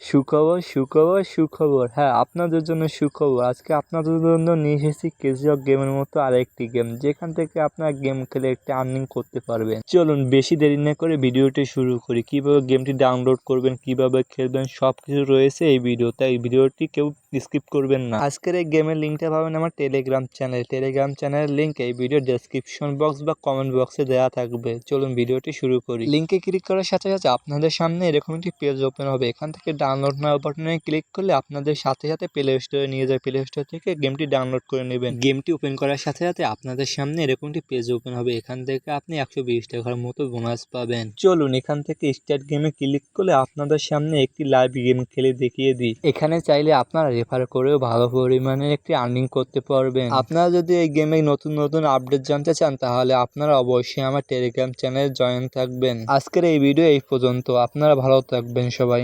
সুখবর সুখবর সুখবর। হ্যাঁ আপনাদের জন্য সুখবর। আজকে আপনাদের জন্য নিয়ে এসেছি কেজিএফ গেমের মতো আরেকটি গেম যেখান থেকে আপনারা গেম খেলে একটি আর্নিং করতে পারবেন। চলুন, বেশি দেরি না করে ভিডিওটি শুরু করি। কীভাবে গেমটি ডাউনলোড করবেন, কীভাবে খেলবেন সব কিছু রয়েছে এই ভিডিও তাই ভিডিওটি কেউ স্কিপ করবেন না। আজকের এই গেমের লিঙ্কটা পাবেন আমার টেলিগ্রাম চ্যানেল টেলিগ্রাম চ্যানেলের লিঙ্ক এই ভিডিও ডেসক্রিপশন বক্স বা কমেন্ট বক্সে দেওয়া থাকবে। চলুন ভিডিওটি শুরু করি। লিঙ্কে ক্লিক করার সাথে সাথে আপনাদের সামনে এরকম একটি পেজ ওপেন হবে। এখান থেকে ডাউনলোড নাও বাটনে ক্লিক করলে আপনাদের সাথে সাথে প্লে স্টোরে নিয়ে যায়। প্লে স্টোর থেকে গেমটি ডাউনলোড করে নেবেন। গেমটি ওপেন করার সাথে সাথে আপনাদের সামনে এরকম একটি পেজ ওপেন হবে। এখান থেকে আপনি একশো বিশ টাকার মতো বোনাস পাবেন। চলুন এখান থেকে স্টার্ট গেমে ক্লিক করলে আপনাদের সামনে একটি লাইভ গেম খেলে দেখিয়ে দিই। এখানে চাইলে আপনারা রেফার করেও ভালো পরিমাণে একটি আর্নিং করতে পারবেন। আপনারা যদি এই গেমে নতুন নতুন আপডেট জানতে চান, তাহলে আপনারা অবশ্যই আমার টেলিগ্রাম চ্যানেল জয়েন থাকবেন। আজকের এই ভিডিও এই পর্যন্ত। আপনারা ভালো থাকবেন সবাই।